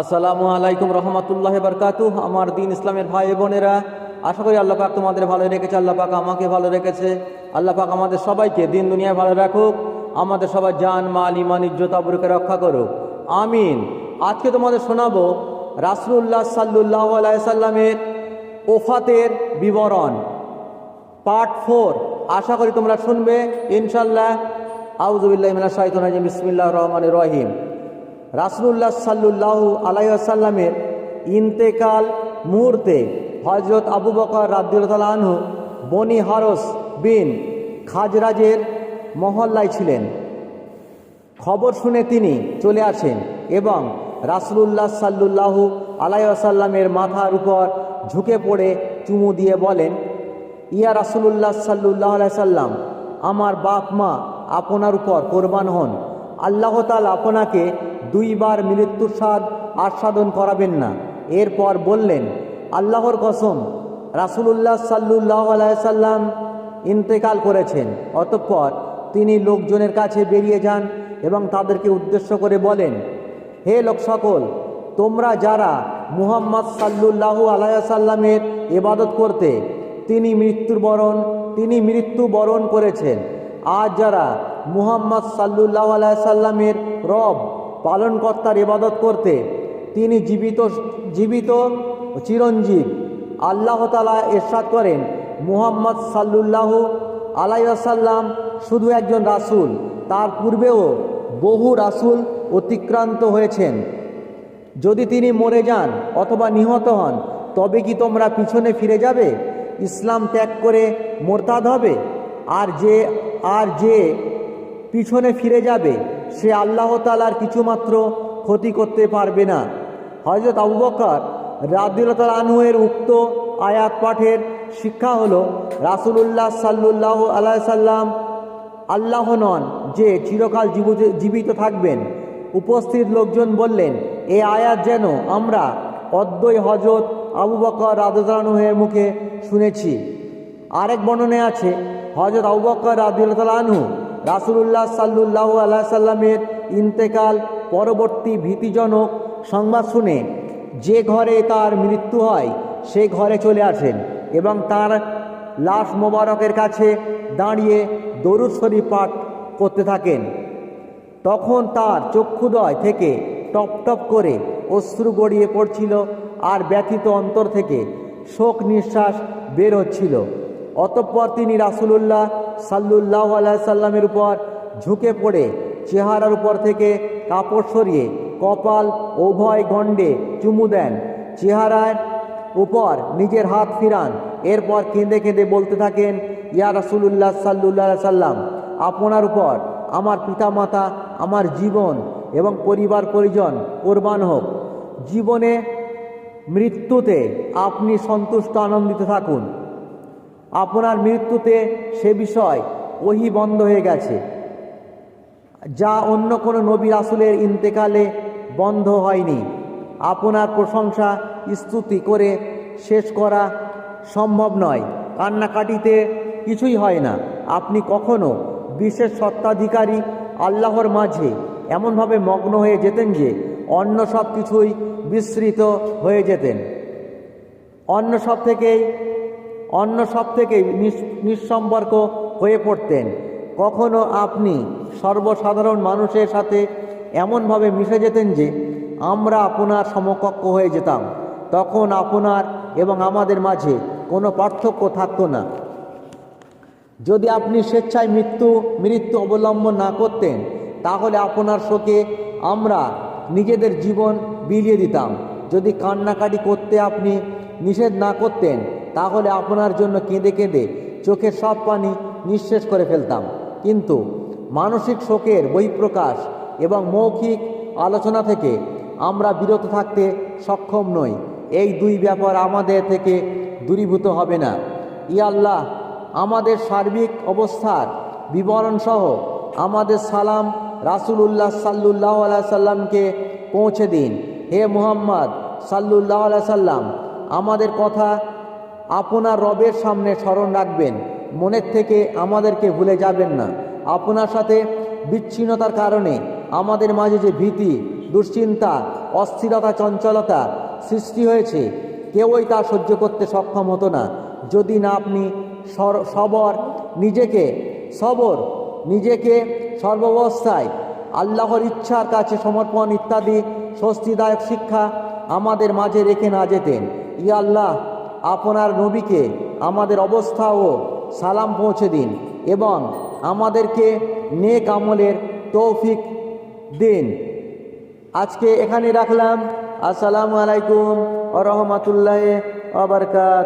আসসালামু আলাইকুম রহমতুল্লাহ বরকাতু আমার দিন ইসলামের ভাই বোনেরা, আশা করি আল্লাহ পাক তোমাদের ভালো রেখেছে, আল্লাহ পাক আমাকে ভালো রেখেছে। আল্লাহ পাক আমাদের সবাইকে দিন দুনিয়ায় ভালো রাখুক, আমাদের সবাই জান, মাল ইমান ইজ্জত, আবরুকে রক্ষা করুক। আমিন। আজকে তোমাদের শোনাবো রাসুল্লাহ সাল্লুল্লাহ আলাইসাল্লামের ওফাতের বিবরণ, পার্ট ফোর। আশা করি তোমরা শুনবে ইনশাল্লাহ আউজুবিল্লাহ শাহিদ বিসমিল্লাহ রহমান রহিম। রাসুল্লাহ সাল্লুল্লাহ আলাইসাল্লামের ইন্তেকাল মুহূর্তে হজরত আবু বকর রাদ্দুল্লাহ আনহু বনি হারস বিন খাজরাজের মহল্লায় ছিলেন। খবর শুনে তিনি চলে আসেন এবং রাসুলুল্লাহ সাল্লুল্লাহু আলাইসাল্লামের মাথার উপর ঝুঁকে পড়ে চুমু দিয়ে বলেন, ইয়া রাসুলুল্লাহ সাল্লুল্লাহ সাল্লাম আমার বাপ মা আপনার উপর কোরবান হন। আল্লাহ তাল আপনাকে দুইবার মৃত্যুর স্বাদ আস্বাদন করাবেন না। এরপর বললেন, আল্লাহর কসম, রাসুলুল্লাহ সাল্লুল্লাহ আলাইসাল্লাম ইন্তেকাল করেছেন। অতঃপর তিনি লোকজনের কাছে বেরিয়ে যান এবং তাদেরকে উদ্দেশ্য করে বলেন, হে লোক সকল, তোমরা যারা মুহাম্মদ সাল্লুল্লাহু আলাইসাল্লামের ইবাদত করতে, তিনি মৃত্যুর বরণ, তিনি মৃত্যু বরণ করেছেন। আর যারা মুহাম্মদ সাল্লুল্লাহ আলাইসাল্লামের রব পালনকর্তার ইবাদত করতে। তিনি জীবিত জীবিত চিরঞ্জীব। আল্লাহ তালা এরশাদ করেন, মুহাম্মদ সাল্লুল্লাহ আলাইসাল্লাম শুধু একজন রাসুল, তার পূর্বেও বহু রাসুল অতিক্রান্ত হয়েছেন। যদি তিনি মরে যান অথবা নিহত হন, তবে কি তোমরা পিছনে ফিরে যাবে? ইসলাম ত্যাগ করে মোরতাদ হবে? আর যে আর যে পিছনে ফিরে যাবে, সে আল্লাহ তালার কিছুমাত্র ক্ষতি করতে পারবে না। হজরত আবু বকর রাদিউল্লাহ আনহুয়ের উক্ত আয়াত পাঠের শিক্ষা হলো, রাসুলুল্লাহ সাল্লুল্লাহ আল্লাহ সাল্লাম আল্লাহ নন, যে চিরকাল জীবিত থাকবেন। উপস্থিত লোকজন বললেন, এ আয়াত যেন আমরা অদ্বৈ হজরত আবু বকর রাদুল্লাহের মুখে শুনেছি। আরেক বর্ণনে আছে হজরত আবু বকর রাদুল্লাহ আনহু রাসুলুল্লাহ সাল্লুল্লাহ আল্লাহ সাল্লামের ইন্তেকাল পরবর্তী ভীতিজনক সংবাদ শুনে যে ঘরে তার মৃত্যু হয়, সে ঘরে চলে আসেন এবং তার লাশ মোবারকের কাছে দাঁড়িয়ে দরুদ পাঠ করতে থাকেন। তখন তার চক্ষুদয় থেকে টপ টপ করে অশ্রু গড়িয়ে পড়ছিল আর ব্যথিত অন্তর থেকে শোক নিঃশ্বাস বের হচ্ছিল। অতঃপর তিনি রাসুলুল্লাহ সাল্লুল্লাহ আল্লাহ সাল্লামের উপর ঝুঁকে পড়ে চেহারার উপর থেকে কাপড় সরিয়ে কপাল উভয় গণ্ডে চুমু দেন। চেহারার উপর নিজের হাত ফিরান। এরপর কেঁদে কেঁদে বলতে থাকেন, ইয়া রাসুলুল্লাহ সাল্লুল্লাহ সাল্লাম, আপনার উপর আমার পিতামাতা, আমার জীবন এবং পরিবার পরিজন কোরবান হোক। জীবনে মৃত্যুতে আপনি সন্তুষ্ট, আনন্দিত থাকুন। আপনার মৃত্যুতে সে বিষয় ওহি বন্ধ হয়ে গেছে। যা অন্য কোনো নবী রাসুলের ইন্তেকালে বন্ধ হয়নি। আপনার প্রশংসা স্তুতি করে শেষ করা সম্ভব নয়। কান্নাকাটিতে কিছুই হয় না। আপনি কখনো বিশেষ সত্ত্বাধিকারী আল্লাহর মাঝে এমনভাবে মগ্ন হয়ে যেতেন যে অন্য সব কিছুই বিস্মৃত হয়ে যেতেন। অন্য সব থেকেই অন্য সব থেকে নিঃসম্পর্ক হয়ে পড়তেন। কখনো আপনি সর্বসাধারণ মানুষের সাথে এমনভাবে মিশে যেতেন যে, আমরা আপনার সমকক্ষ হয়ে যেতাম। তখন আপনার এবং আমাদের মাঝে কোনো পার্থক্য থাকতো না। যদি আপনি স্বেচ্ছায় মৃত্যু মৃত্যু অবলম্বন না করতেন, তাহলে আপনার শোকে আমরা নিজেদের জীবন বিলিয়ে দিতাম। যদি কান্নাকাটি করতে আপনি নিষেধ না করতেন তাহলে আপনার জন্য কেঁদে কেঁদে চোখের সব পানি নিঃশেষ করে ফেলতাম। কিন্তু মানসিক শোকের বহিঃপ্রকাশ এবং মৌখিক আলোচনা থেকে আমরা বিরত থাকতে সক্ষম নই। এই দুই ব্যাপার আমাদের থেকে দূরীভূত হবে না। ইয়াল্লাহ আমাদের সার্বিক অবস্থার বিবরণসহ আমাদের সালাম রাসুলুল্লাহ সাল্লুল্লাহ সাল্লামকে পৌঁছে দিন। হে মুহাম্মদ সাল্লুল্লাহ সাল্লাম, আমাদের কথা আপনার রবের সামনে স্মরণ রাখবেন, মনের থেকে আমাদেরকে ভুলে যাবেন না। আপনার সাথে বিচ্ছিন্নতার কারণে আমাদের মাঝে যে ভীতি, দুশ্চিন্তা, অস্থিরতা, চঞ্চলতা সৃষ্টি হয়েছে, কেউই তা সহ্য করতে সক্ষম হতো না। যদি না আপনি সবর নিজেকে সবর নিজেকে সর্বাবস্থায় আল্লাহর ইচ্ছার কাছে সমর্পণ ইত্যাদি স্বস্তিদায়ক শিক্ষা আমাদের মাঝে রেখে না যেতেন। ইয়া আল্লাহ আপনার নবীকে আমাদের অবস্থা ও সালাম পৌঁছে দিন এবং আমাদেরকে নেক আমলের তৌফিক দিন। আজকে এখানে রাখলাম। আসসালামু আলাইকুম আ রহমতুল্লাহ আবরকাত